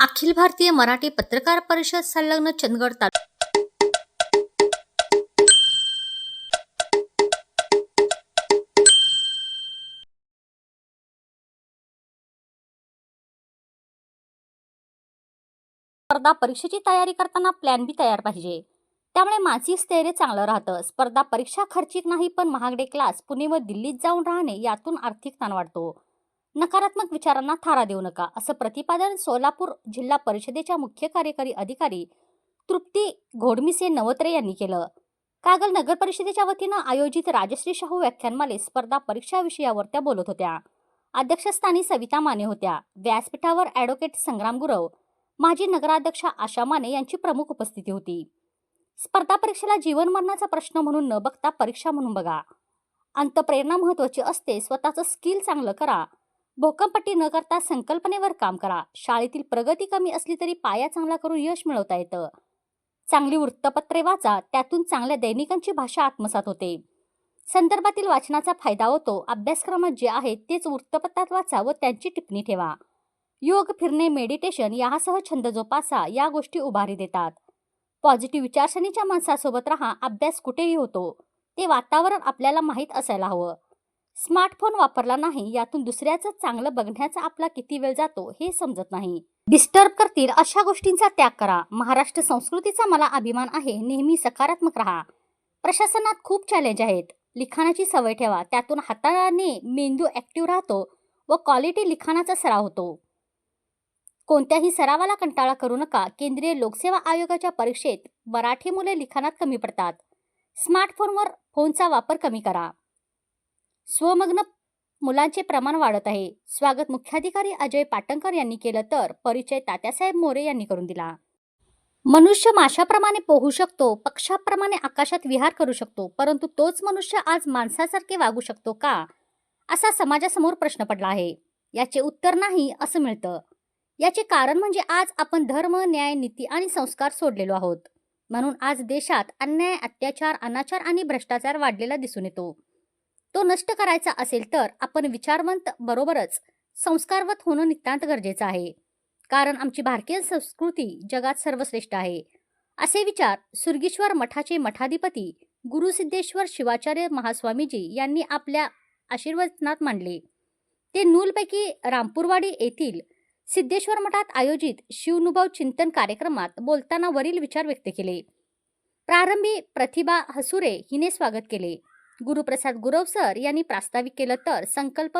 अखिल भारतीय मराठी पत्रकार परिषद संलग्न चंदगड तालुका स्पर्धा परीक्षेची तयारी करताना प्लॅन बी तयार पाहिजे. त्यामुळे मानसिक स्थैर्य चांगलं राहतं. स्पर्धा परीक्षा खर्चिक नाही पण महागडे क्लास पुणे व दिल्लीत जाऊन राहणे यातून आर्थिक ताण वाढतो. नकारात्मक विचारांना थारा देऊ नका असं प्रतिपादन सोलापूर जिल्हा परिषदेच्या मुख्य कार्यकारी अधिकारी तृप्ती घोडमिसे नवत्रे यांनी केलं. कागल नगर परिषदेच्या वतीनं आयोजित राजश्री शाहू व्याख्यानमाले स्पर्धा परीक्षा विषयावर त्या बोलत होत्या. अध्यक्षस्थानी सविता माने होत्या. व्यासपीठावर ॲडव्होकेट संग्राम गुरव माजी नगराध्यक्षा आशा माने यांची प्रमुख उपस्थिती होती. स्पर्धा परीक्षेला जीवन मरणाचा प्रश्न म्हणून न बघता परीक्षा म्हणून बघा. अंतप्रेरणा महत्वाची असते स्वतःचं स्किल चांगलं करा. भोकंपट्टी न करता संकल्पनेवर काम करा. शाळेतील प्रगती कमी असली तरी पाया चांगला करून यश मिळवता येतं. चांगली वृत्तपत्रे वाचा त्यातून चांगल्या दैनिकांची भाषा आत्मसात होते. संदर्भातील वाचनाचा फायदा होतो अभ्यासक्रमात जे आहे तेच वृत्तपत्रात वाचा व त्यांची टिप्पणी ठेवा. योग फिरणे मेडिटेशन यासह छंद जोपासा या गोष्टी उभारी देतात. पॉझिटिव्ह विचारसरणीच्या माणसासोबत राहा अभ्यास कुठेही होतो. ते वातावरण आपल्याला माहीत असायला हवं. स्मार्टफोन वापरला नाही यातून दुसऱ्याचं चांगलं बघण्याचा आपला किती वेळ जातो हे समजत नाही. डिस्टर्ब करतील अशा गोष्टींचा त्याग करा. महाराष्ट्र संस्कृतीचा मला अभिमान आहे. नेहमी सकारात्मक राहा. प्रशासनात खूप चॅलेंज आहेत. लिखाणाची सवय ठेवा. त्यातून हाताने मेंदू ॲक्टिव्ह राहतो व क्वालिटी लिखाणाचा सराव होतो. कोणत्याही सरावाला कंटाळा करू नका. केंद्रीय लोकसेवा आयोगाच्या परीक्षेत मराठी मुले लिखाणात कमी पडतात. स्मार्टफोनवर फोनचा वापर कमी करा. स्वमग्न मुलांचे प्रमाण वाढत आहे. स्वागत मुख्याधिकारी अजय पाटणकर यांनी केलं तर परिचय तात्यासाहेब मोरे यांनी करून दिला. मनुष्य माशाप्रमाणे पोहू शकतो पक्षाप्रमाणे आकाशात विहार करू शकतो परंतु तोच मनुष्य आज माणसासारखे वागू शकतो का? असा समाजासमोर प्रश्न पडला आहे. याचे उत्तर नाही असं मिळतं. याचे कारण म्हणजे आज आपण धर्म न्याय नीती आणि संस्कार सोडलेलो आहोत. म्हणून आज देशात अन्याय अत्याचार अनाचार आणि भ्रष्टाचार वाढलेला दिसून येतो. तो नष्ट करायचा असेल तर आपण विचारवंत बरोबरच संस्कारवत होणं नितांत गरजेचं आहे. कारण आमची भारतीय संस्कृती जगात सर्वश्रेष्ठ आहे. असे विचार सुर्गीश्वर मठाचे मठाधिपती गुरुसिद्धेश्वर शिवाचार्य महास्वामीजी यांनी आपल्या आशीर्वचनात मांडले. ते नूलपैकी रामपूरवाडी येथील सिद्धेश्वर मठात आयोजित शिवनुभव चिंतन कार्यक्रमात बोलताना वरील विचार व्यक्त केले. प्रारंभी प्रतिभा हसुरे हिने स्वागत केले. गुरुप्रसाद गुरव सर यांनी प्रास्ताविक केलं तर संकल्प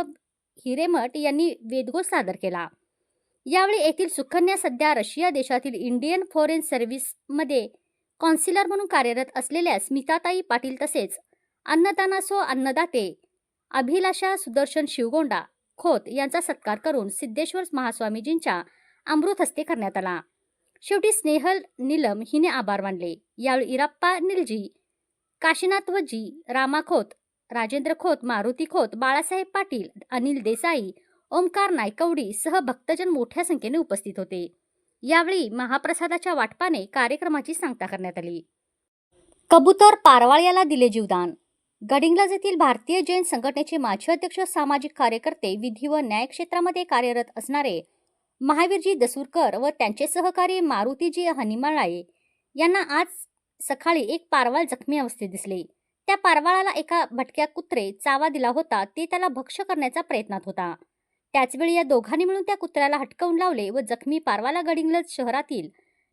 हिरेमठ यांनी वेदघोष सादर केला. यावेळी येथील सुकन्या सध्या रशिया देशातील इंडियन फॉरेन सर्व्हिसमध्ये कॉन्सिलर म्हणून कार्यरत असलेल्या स्मिताताई पाटील तसेच अन्नदानासो अन्नदाते अभिलाषा सुदर्शन शिवगोंडा खोत यांचा सत्कार करून सिद्धेश्वर महास्वामीजींच्या अमृत हस्ते करण्यात आला. शेवटी स्नेहल निलम हिने आभार मानले. यावेळी इराप्पा निलजी काशीनाथ जी. रामा खोत राजेंद्र खोत मारुती खोत बाळासाहेब पाटील अनिल देसाई ओमकार नायकवडी सह भक्तजन मोठ्या संख्येने उपस्थित होते. यावेळी महाप्रसादाच्या वाटपाने कार्यक्रमाची सांगता करण्यात आली. कबूतर पारवाळ याला दिले जीवदान. गडिंग्लज येथील भारतीय जैन संघटनेचे माजी अध्यक्ष सामाजिक कार्यकर्ते विधी व न्याय क्षेत्रामध्ये कार्यरत असणारे महावीरजी दसूरकर व त्यांचे सहकारी मारुतीजी हनिमाळाये यांना आज सकाळी एक पारवाळ जखमी अवस्थेत दिसले. त्या पारवाळाला एका भटक्या कुत्रे चावा दिला होता ते त्याला भक्ष करण्याचा प्रयत्नात होता. त्याचवेळी या दोघांनी मिळून त्या कुत्र्याला हटकवून लावले व जखमी पारवाला गडिंगलज शहरातील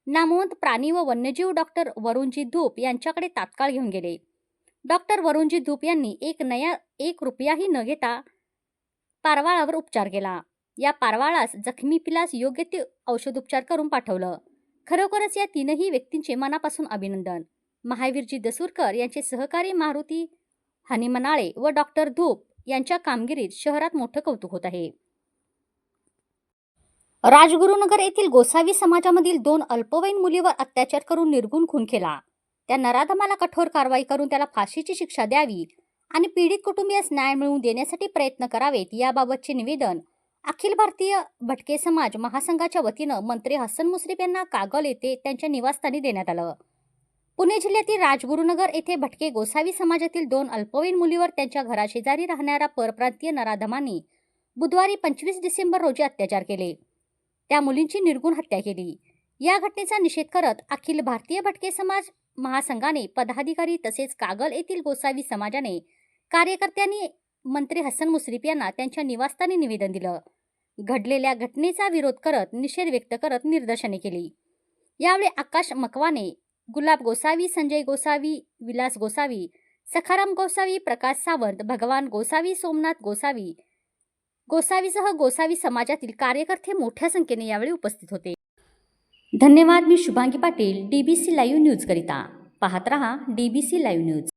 नामवंत प्राणी व वन्यजीव डॉक्टर वरुणजी धूप यांच्याकडे तात्काळ घेऊन गेले. डॉक्टर वरुणजी धूप यांनी एक नया एक रुपयाही न घेता पारवाळावर उपचार केला. या पारवाळास जखमी पिलास योग्य ते औषधोपचार करून पाठवलं. खरोखरच या तीनही व्यक्तींचे मनापासून अभिनंदन. महावीरजी दसूरकर यांचे सहकारी मारुती हनिमनाळे व डॉक्टर धूप यांच्या कामगिरीत शहरात मोठं कौतुक होत आहे. राजगुरुनगर येथील गोसावी समाजामधील दोन अल्पवयीन मुलीवर अत्याचार करून निर्गुण खून केला. त्या नराधमाला कठोर कारवाई करून त्याला फाशीची शिक्षा द्यावी आणि पीडित कुटुंबियास न्याय मिळवून देण्यासाठी प्रयत्न करावेत याबाबतचे निवेदन अखिल भारतीय भटके समाज महासंघाच्या वतीनं मंत्री हसन मुश्रीफ यांना कागल येथे त्यांच्या निवासस्थानी देण्यात आलं. पुणे जिल्ह्यातील राजगुरुनगर येथे भटके गोसावी समाजातील दोन अल्पवयीन मुलीवर त्यांच्या घराशेजारी राहणाऱ्या परप्रांतीय नराधमांनी बुधवारी पंचवीस डिसेंबर रोजी अत्याचार केले. त्या मुलींची निर्गुण हत्या केली. या घटनेचा निषेध करत अखिल भारतीय भटके समाज महासंघाने पदाधिकारी तसेच कागल येथील गोसावी समाजाने कार्यकर्त्यांनी मंत्री हसन मुश्रीफ यांना त्यांच्या निवासस्थानी निवेदन दिलं. घडलेल्या घटनेचा विरोध करत निषेध व्यक्त करत निदर्शने केली. यावेळी आकाश मकवाने गुलाब गोसावी संजय गोसावी विलास गोसावी सखाराम गोसावी प्रकाश सावंत भगवान गोसावी सोमनाथ गोसावी गोसावीसह गोसावी समाजातील कार्यकर्ते मोठ्या संख्येने यावेळी उपस्थित होते. धन्यवाद मी Shubhangi Patil D B C live न्यूजकरिता. पाहत रहा D B C live news.